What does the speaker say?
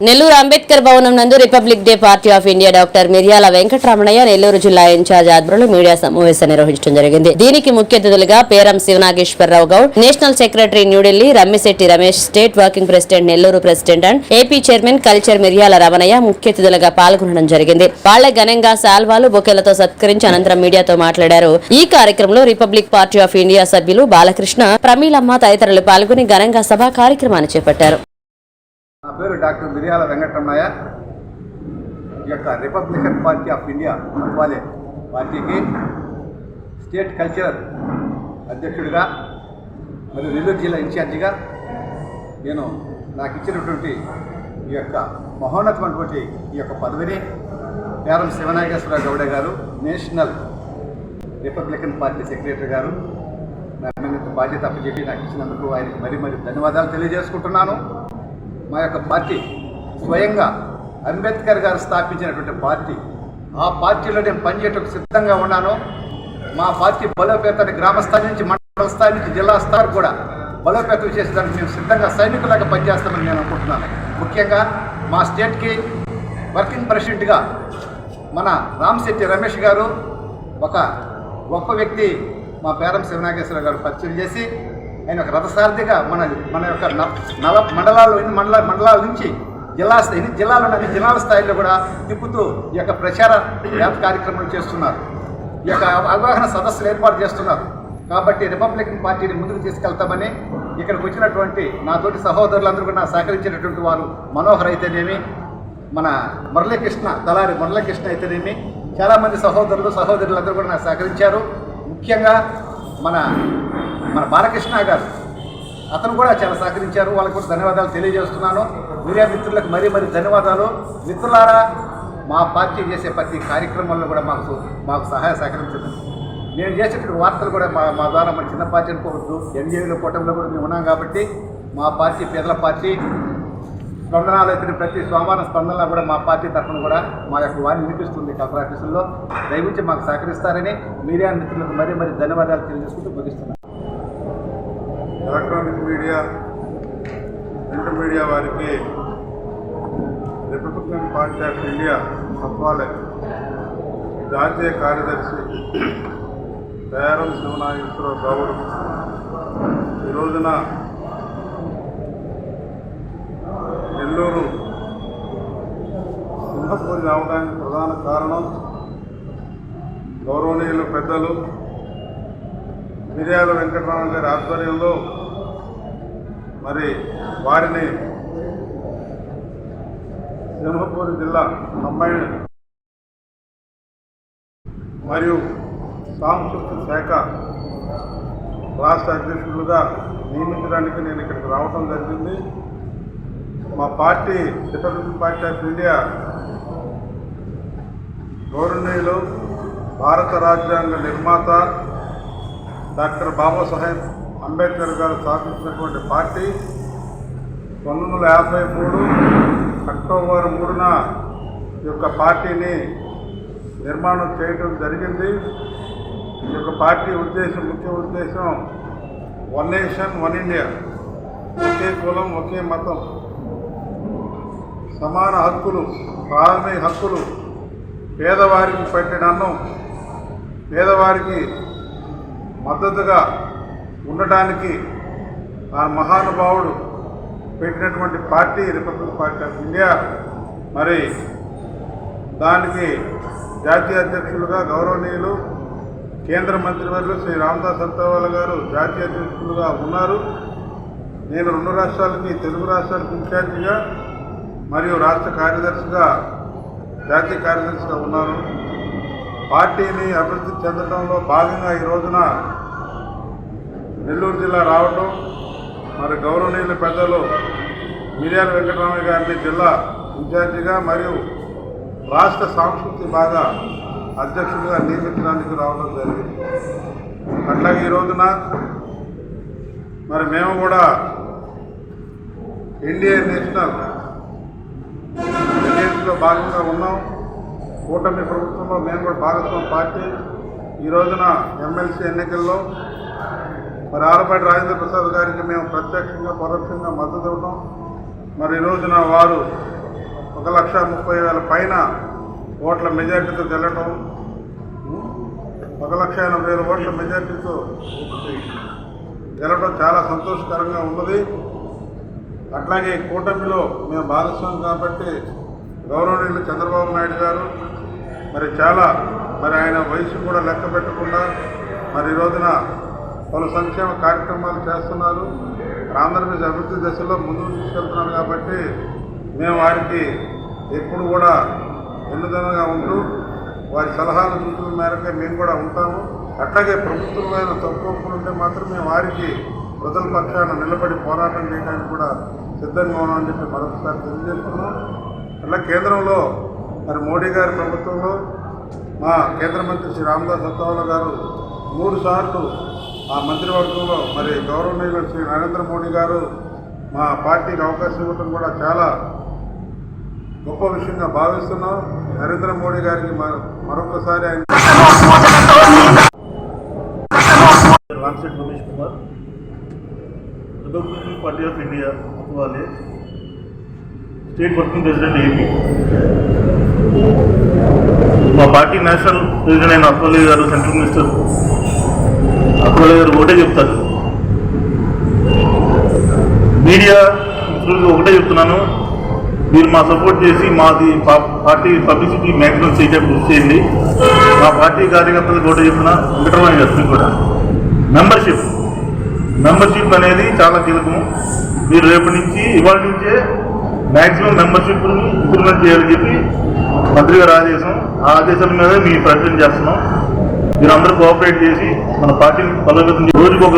నెల్లూరు అంబేద్కర్ భవనం నందు Republic Day Party of India doctor Miryala Venkataramanaiah Nellore జిల్లా ఇన్ఛార్జ్ ఆధ్వర్యంలో మీడియా సమావేశం నిర్వహించడం జరిగింది. దీనికి ముఖ్య అతిథులుగా Peram Sivanageswararao Goud national secretary New Delhi Rammisetty Ramesh state working president Nellore president and AP chairman culture Miryala Ramanaiah ముఖ్య అతిథులుగా పాల్గొనడం జరిగింది. వాళ్ళే ఘనంగా సాల్వాలు బొకేలతో సత్కరించి అనంతరం మీడియాతో మాట్లాడారు. ఈ కార్యక్రమంలో రిపబ్లిక్ పార్టీ ఆఫ్ ఇండియా సభ్యులు బాలకృష్ణ ప్రమీలమ్మ తదితరులు పాల్గొని ఘనంగా సభా కార్యక్రమాన్ని చేపట్టారు. పేరు డాక్టర్ మిరియాల వెంకటరమణయ్య. ఈ యొక్క Republican Party of India Athawale పార్టీకి స్టేట్ కల్చరల్ అధ్యక్షుడిగా మరియు నెల్లూరు జిల్లా ఇన్ఛార్జిగా నేను నాకు ఇచ్చినటువంటి ఈ యొక్క మహోన్నతమైనటువంటి ఈ యొక్క పదవిని పేరం శివనాగేశ్వర గౌడ గారు నేషనల్ రిపబ్లికన్ పార్టీ సెక్రటరీ గారు. నా బాధ్యత అప్పచెప్పి నాకు ఇచ్చినందుకు ఆయనకి మరీ మరీ ధన్యవాదాలు తెలియజేసుకుంటున్నాను. మా యొక్క పార్టీ స్వయంగా అంబేద్కర్ గారు స్థాపించినటువంటి పార్టీ. ఆ పార్టీలో నేను పనిచేయటకు సిద్ధంగా ఉన్నాను. మా పార్టీ బలోపేతాన్ని గ్రామస్థాయి నుంచి మండల స్థాయి నుంచి జిల్లా స్థాయి కూడా బలోపేతం చేసేదానికి మేము సిద్ధంగా సైనికులాగా పనిచేస్తామని నేను అనుకుంటున్నాను. ముఖ్యంగా మా స్టేట్కి వర్కింగ్ ప్రెసిడెంట్గా మన రామశెట్టి రమేష్ గారు ఒక గొప్ప వ్యక్తి మా పేరం శివనాగేశ్వర గారు పరిచయం చేసి ఆయన ఒక రథసారథిగా మన మన యొక్క నల మండలాల్లో మండల మండలాల నుంచి జిల్లా స్థాయి జిల్లాలో అన్ని జిల్లాల స్థాయిలో కూడా తిప్పుతూ ఈ యొక్క ప్రచార వ్యాప కార్యక్రమాలు చేస్తున్నారు. ఈ యొక్క అవగాహన సదస్సులు ఏర్పాటు చేస్తున్నారు. కాబట్టి రిపబ్లికన్ పార్టీని ముందుకు తీసుకెళ్తామని ఇక్కడికి వచ్చినటువంటి నాతోటి సహోదరులందరూ కూడా సహకరించినటువంటి వారు మనోహర్ అయితేనేమి మన మురళీకృష్ణ దళారి మురళీకృష్ణ అయితేనేమి చాలామంది సహోదరులు సహోదరులందరూ కూడా నాకు సహకరించారు. ముఖ్యంగా మన మన బాలకృష్ణ గారు. అతను కూడా చాలా సహకరించారు. వాళ్ళకి కూడా ధన్యవాదాలు తెలియజేస్తున్నాను. మీడియా మిత్రులకు మరీ మరీ ధన్యవాదాలు. మిత్రులారా మా పార్టీ చేసే ప్రతి కార్యక్రమంలో కూడా మాకు మాకు సహాయ సహకరించదు నేను చేసేటువంటి వార్తలు కూడా మా మా ద్వారా మన చిన్న పార్టీ అనుకోవద్దు. ఎన్జీఓల కూటమిలో కూడా మేము ఉన్నాం కాబట్టి మా పార్టీ పేదల పార్టీ స్పందనాలు అయితే ప్రతి సోమవారం స్పందనలో కూడా మా పార్టీ తరఫున కూడా మా యొక్క వారిని వినిపిస్తుంది కలెక్టర్ ఆఫీసుల్లో దయవుంచి మాకు సహకరిస్తారని మీడియా మిత్రులకు మరీ మరీ ధన్యవాదాలు తెలియజేసుకుంటూ ముగిస్తున్నాను. ఎలక్ట్రానిక్ మీడియా ప్రింట్ మీడియా వారికి రిపబ్లికన్ పార్టీ ఆఫ్ ఇండియా సత్వాలయ జాతీయ కార్యదర్శి తయారం శివనాయకురావు గౌడ్ ఈ రోజున నెల్లూరు సింహపూరి రావడానికి ప్రధాన కారణం గౌరవనీయులు పెద్దలు మిర్యాల వెంకటరామన్ గారి ఆధ్వర్యంలో మరి వారిని సింహపూరి జిల్లా కంబైన్డ్ మరియు సాంస్కృతిక శాఖ రాష్ట్ర అధ్యక్షులుగా నియమించడానికి నేను ఇక్కడికి రావడం జరిగింది. మా party Republican Party of India గౌరవనీయులు భారత రాజ్యాంగ నిర్మాత డాక్టర్ బాబాసాహెబ్ అంబేద్కర్ గారు స్థాపించినటువంటి పార్టీ పంతొమ్మిది వందల యాభై మూడు అక్టోబర్ మూడున ఈ యొక్క పార్టీని నిర్మాణం చేయడం జరిగింది. ఈ యొక్క పార్టీ ఉద్దేశం ముఖ్య ఉద్దేశం వన్ నేషన్ వన్ ఇండియా. ఒకే కులం ఒకే మతం. సమాన హక్కులు ప్రాథమిక హక్కులు పేదవారికి పెట్టిన అన్నం పేదవారికి మద్దతుగా ఉండటానికి ఆ మహానుభావుడు పెట్టినటువంటి party Republic Party of India మరి దానికి జాతీయ అధ్యక్షులుగా గౌరవనీయులు కేంద్ర మంత్రివర్యులు శ్రీ రామదాస్ అత్తవాల గారు జాతీయ అధ్యక్షులుగా ఉన్నారు. నేను రెండు రాష్ట్రాలకి తెలుగు రాష్ట్రాలకు ఇన్ఛార్జిగా మరియు రాష్ట్ర కార్యదర్శిగా జాతీయ కార్యదర్శిగా ఉన్నాను. పార్టీని అభివృద్ధి చెందడంలో భాగంగా ఈ రోజున నెల్లూరు జిల్లా రావటం మరి గౌరవనీయుల పెద్దలు మిర్యాల వెంకటరామయ్య గారిని జిల్లా ఇన్ఛార్జిగా మరియు రాష్ట్ర సాంస్కృతి బాగా అధ్యక్షుడిగా నియమించడానికి రావడం జరిగింది. అట్లాగే ఈ రోజున మరి మేము కూడా ఇండియన్ నేషనల్ ఎన్డీఎస్లో భాగంగా ఉన్నాం. కూటమి ప్రభుత్వంలో మేము కూడా భాగస్వామి పార్టీ. ఈ రోజున ఎమ్మెల్సీ ఎన్నికల్లో మరి ఆరపాటి రాజేంద్ర ప్రసాద్ గారికి మేము ప్రత్యక్షంగా పరోక్షంగా మద్దతు ఇవ్వడం మరి ఈ రోజున వారు ఒక లక్ష ముప్పై వేల పైన ఓట్ల మెజార్టీతో గెలటం. ఒక లక్ష ఎనభై వేల ఓట్ల మెజార్టీతో గెలవడం చాలా సంతోషకరంగా ఉన్నది. అట్లాగే కూటమిలో మేము భాగస్వామి కాబట్టి గౌరవనీయులు చంద్రబాబు నాయుడు గారు మరి చాలా మరి ఆయన వయసు కూడా లెక్క పెట్టకుండా మరి ఈ రోజున పలు సంక్షేమ కార్యక్రమాలు చేస్తున్నారు. ఆంధ్రప్రదేశ్ అభివృద్ధి దశలో ముందుకు తీసుకెళ్తున్నారు కాబట్టి మేము వారికి ఎప్పుడు కూడా వెన్నుదనగా ఉంటూ వారి సలహాలు సూచనల మేరకే మేము కూడా ఉంటాము. అట్లాగే ప్రభుత్వమైన తప్పులు ఉంటే మాత్రం మేము వారికి ప్రజల పక్షాన నిలబడి పోరాటం చేయడానికి కూడా సిద్ధంగా ఉన్నామని చెప్పి మరొకసారి తెలియజేస్తున్నాం. అట్లా కేంద్రంలో మరి మోడీ గారి ప్రభుత్వంలో మా కేంద్ర మంత్రి శ్రీ రామదాస్ అత్తవాల గారు మూడు సార్లు ఆ మంత్రివర్గంలో మరి గౌరవనీయులు శ్రీ నరేంద్ర మోడీ గారు మా పార్టీకి అవకాశం ఇవ్వడం కూడా చాలా గొప్ప విషయంగా భావిస్తున్నాం. నరేంద్ర మోడీ గారికి మరొకసారి ఆయన Rammisetty Ramesh Kumar. Party of India వాళ్ళే స్టేట్ వర్కింగ్ ప్రెసిడెంట్ ఏపీ. మా పార్టీ నేషనల్ ప్రెసిడెంట్ అయిన అక్వలే గారు సెంట్రల్ మినిస్టర్ అక్వలే గారు ఒకటే చెప్తారు. మీడియా మిత్రులకు ఒకటే చెప్తున్నాను. మీరు మా సపోర్ట్ చేసి మాది పార్టీ పబ్లిసిటీ మ్యాక్సిమం చేయడానికి కృషి చేయండి మా పార్టీ కార్యకర్తలకు ఒకటే చెప్తున్నా వెంకటరమణ గారు కూడా. మెంబర్షిప్ మెంబర్షిప్ అనేది చాలా కీలకము. మీరు రేపటి నుంచి ఇవాళ నుంచే మ్యాక్సిమం మెంబర్షిప్ని ఇంప్రూవ్మెంట్ చేయాలని చెప్పి మంత్రి గారు ఆదేశం. ఆ ఆదేశాల మీద మీ ప్రకటన చేస్తున్నాం. మీరు అందరూ కోఆపరేట్ చేసి మన పార్టీని బలోపేతం రోజుకొక